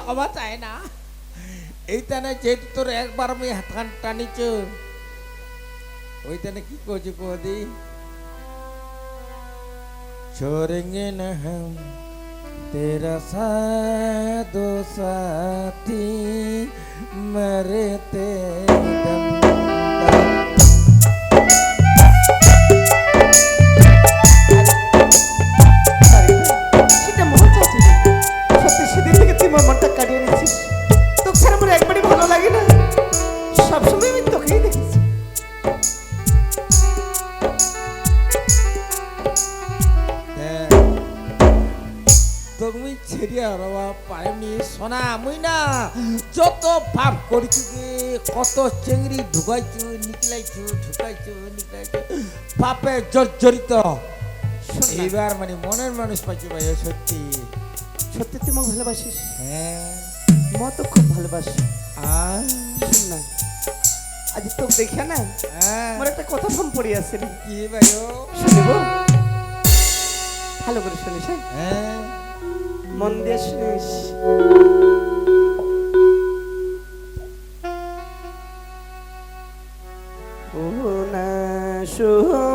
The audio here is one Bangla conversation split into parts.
ক্ষমা চায় না এইখানে যেহেতু তোর একবার আমি হাতখান টানিছ ওইখানে কি করছি কোদি छोड़ेंगे न हम तेरा साथ दो साथी मरते दम গে, কত চেংড়ি ঢুকাইছু নিকলাইছু ঢুকাইছু নিকলাইছু পাপে জর্জরিত। এইবার মানে মনের মানুষ পাইছি ভাই সত্যি। সত্যি তুই আমাকে ভালোবাসিস? হ্যাঁ। মা তো খুব ভালোবাসি। আর? শোন না আজ তোকে দেখে না হ্যাঁ। আমার একটা কথা ফোন পড়ে আছে কি ভাই ও? শুনব? ভালো করে শুনিস হ্যাঁ? হ্যাঁ। মন দিয়ে শুনিস। শুনে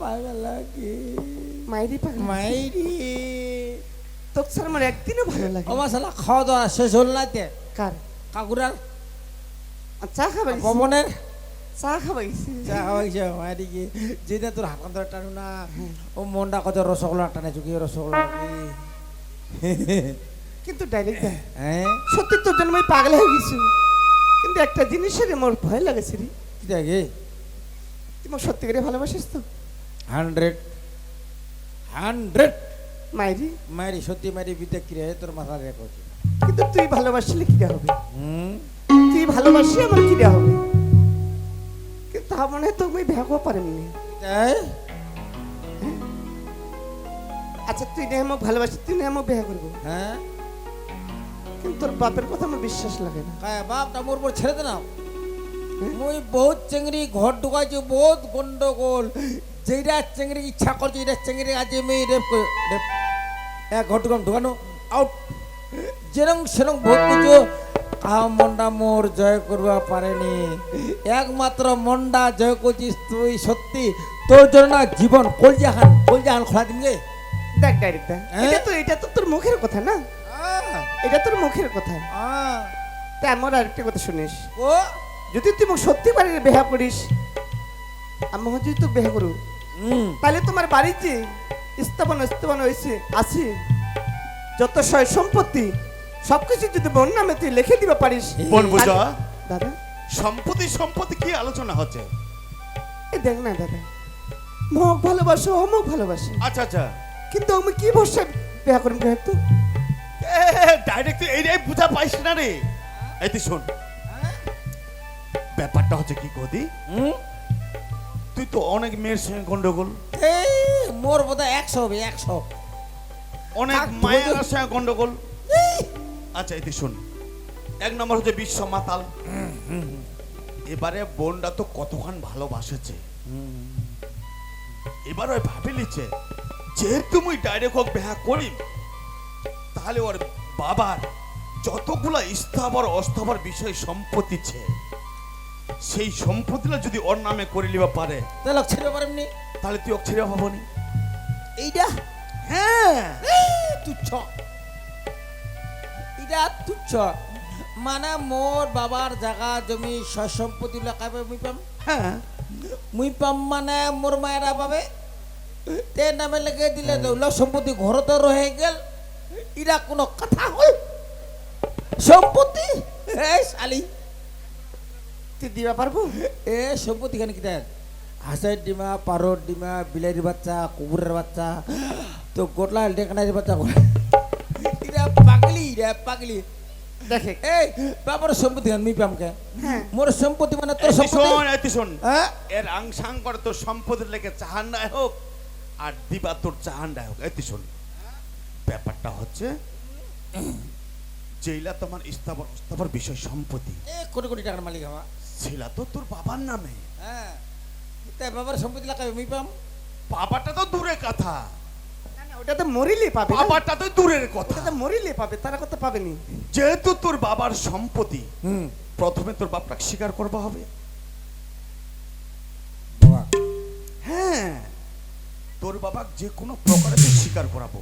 পাগল লাগে মাইরি পাগলা মাইরি তোকে স্যার আমার একদিনও ভালো লাগে ও মাসালা খাওয়া দাওয়া শেষ হল না তে কার কাকুরার চা খাবা পবনের চা খাবা চা খাওয়াইছে মাইরি কি যেদিন তোর হাত ধরে টানু না ও মনটা কত রসগোল্লা টানে চুকি রসগোল্লা কিন্তু ডাইরেক্ট হ্যাঁ সত্যি তোর জন্য আমি পাগল হয়ে গেছি কিন্তু একটা জিনিসের আমার ভয় লাগেছে রে কি তুই মোক সত্যি করে ভালোবাসিস তো হান্ড্রেড হান্ড্রেড। মাইরি। মারি সত্যি মারি বিদ্যা কিরে তোর মাথা রেখো কিন্তু তুই ভালোবাসলে কি হবে? হুম? তুই ভালোবাসি আমার কি হবে? কিন্তু তা মনে হয় তো ভেগো পারেননি তাই? আচ্ছা তুই নেই আমাকে ভালোবাসি তুই নেই আমাকে বিয়ে করব। হ্যাঁ? কিন্তু তোর বাপের কথা আমার বিশ্বাস লাগে না। কায় বাপটা মোর উপর ছেড়ে দে না। মুই বহুত চেংড়ি ঘর ঢুকাইছি বহুত গন্ডগোল। যেটা চেংড়ি ইচ্ছা করছে এটা চেংড়ি আজ আমি রেপ রেপ। এক ঘর ঢুকাম ঢুকানো। আউট। যেরং সেরং বহুত কিছু কাহা মন্ডা মোর জয় করবা পারেনি। একমাত্র মন্ডা জয় করছিস তুই সত্যি। তোর জন্য না জীবন কলজা খান কলজা খান খোলা দিন গে। দেখ ডাইরেক্ট দেখ হ্যাঁ? এটা তো এটা তো তোর মুখের কথা না? এটা তোর মুখের কথা। আহ, তা আমার আরেকটা কথা শুনিস। ও? যদি তুই মোক সত্যি বাড়ি বেহা করিস আমি যদি তো বেহা করু তাহলে তোমার বাড়িতে স্থাপন স্থাপন হয়েছে আছে। যত সয় সম্পত্তি সবকিছু যদি বোন নামে তুই লিখে দিতে পারিস। বোন বুঝা? দাদা সম্পত্তি সম্পত্তি কি আলোচনা হচ্ছে? এ দেখ না দাদা। মহক ভালোবাসো অমুক ভালোবাসে। আচ্ছা আচ্ছা। কিন্তু আমি কি বসে বিয়া করব দেখ তো ডাইরেক্ট এইটাই বুঝা পাইস না রে। এই তুই শোন। ব্যাপারটা হচ্ছে কি কদি? হুম? তুই তো অনেক মেয়ের সঙ্গে গন্ডগোল। এই মোর বোধ একশো হবে একশো। অনেক মায়ের সঙ্গে গন্ডগোল। আচ্ছা তুই শোন এক নম্বর হচ্ছে বিশ্ব মাতাল। এবারে বোনটা তো কতক্ষণ ভালোবাসেছে। এবার ওই ভাবি লিচ্ছে যেহেতু মুই ডাইরেক্ট হোক বেহা করিম তাহলে ওর বাবার যতগুলা স্থাবর অস্থাবর বিষয় সম্পত্তি ছে। সেই সম্পত্তিটা যদি ওর নামে করে নিবা পারে তাহলে ছেড়ে পারেননি তাহলে তুই ছেড়ে ভাবনি এইটা হ্যাঁ। তুচ্ছ। এটা তুচ্ছ। মানে মোর বাবার জায়গা জমি সম্পত্তি লাগাবে মুই পাম? হ্যাঁ। মুই পাম মানে মোর মায়েরা পাবে তে নামে লেগে দিলে দৌলা সম্পত্তি ঘরতে রয়ে গেল। ইরা কোনো কথা হল? সম্পত্তি? এই শালি। তুই দিবা পারব? এ সম্পত্তি খানি কিটা হাঁসের ডিমা পারোর ডিমা বিলাইয়ের বাচ্চা কুকুরের বাচ্চা তো গোটলা ডেকানাইয়ের বাচ্চা ইরা পাগলি ইরা পাগলি। দেখে। এই বাবার সম্পত্তি খান মি পামকে হ্যাঁ। মোর সম্পত্তি মানে তোর সম্পত্তি? শোন শোন। হ্যাঁ? এর আংসাং করে তোর সম্পদের লেগে চাহান্ডায় হোক আর দিবা তোর চাহান্ডায় হোক। এই তুই শোন। ব্যাপারটা হচ্ছে যেইলা তোমার স্থাবর অস্থাবর বিষয় সম্পত্তি। এ কোটি কোটি টাকার মালিক আমার। ছিল তো তোর বাবার নামে। হ্যাঁ তাই বাবার সম্পত্তি লাগাবে মি পাম। বাবাটা তো দূরের কথা। ওটা তো মরিলে পাবে বাবাটা তো দূরের কথা। ওটা তো মরিলে পাবে তারা পাবেনি। যেহেতু তোর বাবার সম্পত্তি হুম। প্রথমে তোর বাপটাকে স্বীকার করবা হবে। বাবা। হ্যাঁ তোর বাবা যে কোনো প্রকারে তুই স্বীকার করাবো।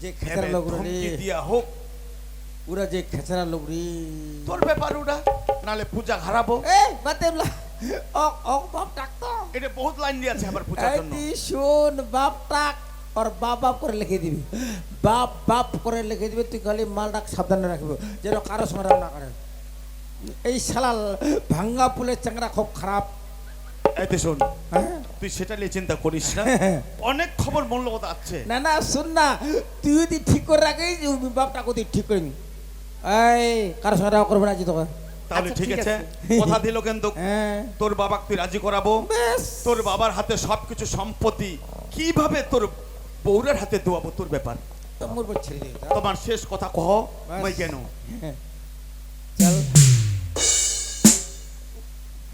যে খেচারা লোক দিয়া হোক। ওরা যে খেচারা লোক রে। তোর ব্যাপার ওটা। নালে পূজা হারাবো। এ বাতেমলা ও ও বাপ ডাকতো এটা বহুত লাইন দিয়ে আছে আবার পূজার জন্য। এই শুন বাপ টাক আর বাপ বাপ করে লিখে দিবি। বাপ বাপ করে লিখে দিবি তুই খালি মালটাক সাবধানে রাখবি। যেন কারও সঙ্গে রান্না করে। এই শালাল ভাঙ্গা পুলের চাংরা খুব খারাপ। এতে শোন। হ্যাঁ? তুই সেটা নিয়ে চিন্তা করিস না। অনেক খবর মূল্যবোধ আছে। না না শুন না। তুই যদি ঠিক করে রাখিস বাপটা কোথায় ঠিক করে নি এই কারও সঙ্গে করবে না জি তোকে। তাহলে আচ্ছা, ঠিক আছে। কথা দিল কিন্তু হ্যাঁ। তোর বাবাকে তুই রাজি করাবো। তোর বাবার হাতে সবকিছু সম্পত্তি কীভাবে তোর বউরের হাতে দেওয়াবো তোর ব্যাপার? মোর তোমার শেষ কথা কহ মই কেন?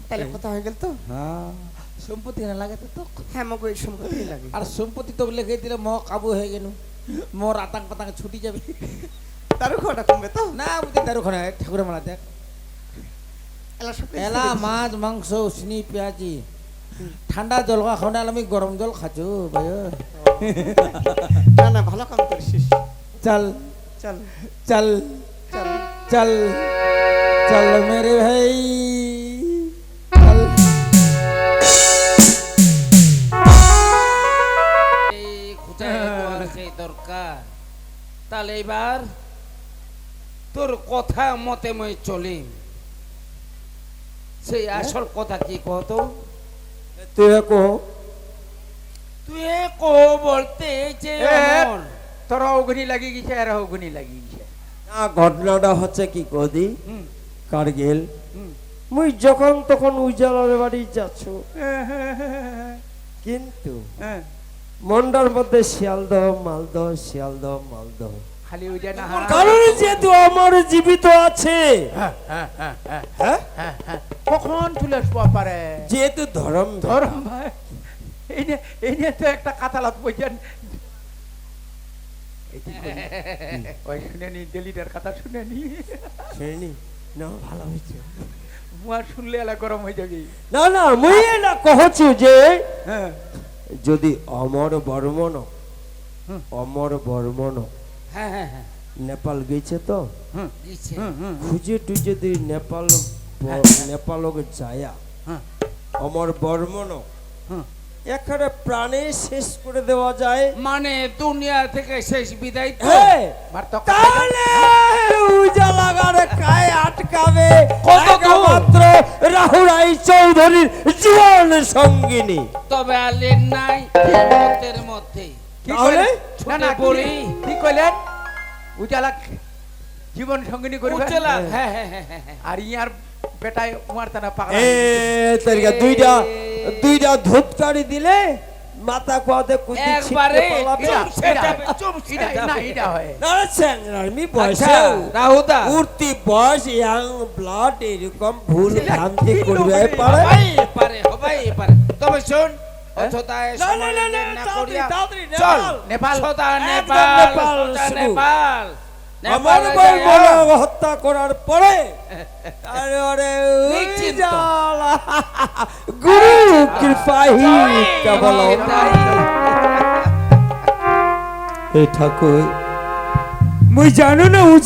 তাহলে কথা হয়ে গেল তো? হ্যাঁ। সম্পত্তি না লাগে তো হ্যাঁ ওই সম্পত্তি লাগে। আর সম্পত্তি তো লিখে দিলে ম কাবু হয়ে গেল। মোর আতাং পাতাং ছুটি যাবে। দারু খাওয়াটা কমবে তো? না তার ওখানে ঠাকুরের মালা দেখ। এলা মাছ মাংস উসনি পেঁয়াজি। ঠান্ডা জল খাওয়া আমি গরম জল খাচ্ছো ভাই না ভালো কাম করছিস। চল। চল। চল। চল। চল। চল মেরে ভাই। দরকার। তাহলে এবার তোর কথা মতে মই চলিম। সেই আসল কথা কি কত তুই কো। তুই এ কো বলতে যে তোর অগুনি লাগি গেছে আর অগুনি লাগি গেছে। না ঘটনাটা হচ্ছে কি কদি হুম, কারগিল হুম। মুই যখন তখন উজালার বাড়ি যাচ্ছ। কিন্তু মন্ডার মধ্যে শিয়ালদহ মালদহ শিয়ালদহ মালদহ খালি ওইটা না কারণ যেহেতু আমার জীবিত আছে। হ্যাঁ, হ্যাঁ, হ্যাঁ। কখন চলে আসব পারে যেহেতু ধরম। ধরম এই নিয়ে এই নিয়ে তো একটা কাতালাত বইছেন ওই শুনে নি ডেলিটার কথা শুনে নি শ্রেণি না ভালো হয়েছে। মুয়ার শুনলে এলা গরম হয়ে যাবে। না না মুই না কহছু যে যদি অমর বর্মন। অমর বর্মন হ্যাঁ হ্যাঁ হ্যাঁ। নেপাল গেছে তো? খুঁজে টুজে দি নেপাল নেপালকে যায়া। আমার বর্মন। এখানে প্রাণে শেষ করে দেওয়া যায়। মানে দুনিয়া থেকে শেষ বিদায় তাহলে উজালাগারে কায় আটকাবে? একমাত্র রাহুরাই চৌধুরীর জীবন সঙ্গিনী। তবে আলেন নাই মধ্যে। কি? না না কি কইলেন? উজালা জীবন সঙ্গিনী করবে উজ্জ্বলা হ্যাঁ। হ্যাঁ হ্যাঁ হ্যাঁ, হ্যাঁ আর ইয়ার বেটায় উমার তানা পাগলা এ তারিকা দুইটা দুইটা ধূপকারি দিলে মাথা কোয়াতে একবারে ছিটকে পালাবে। না। হয়। আচ্ছা বয়সে। রাহুদা। উঠতি বয়স ইয়াং ব্লাড এরকম ভুল ভ্রান্তি করবে পারে? পারে হবাই পারে। তবে শোন? অযথায় চল। নেপাল। নেপাল। নেপাল। আমার নেপালে বই হত্যা করার পরে তারপরে গুরু কৃপাহি কেবল এই ঠাকুর মুই জানো না উজা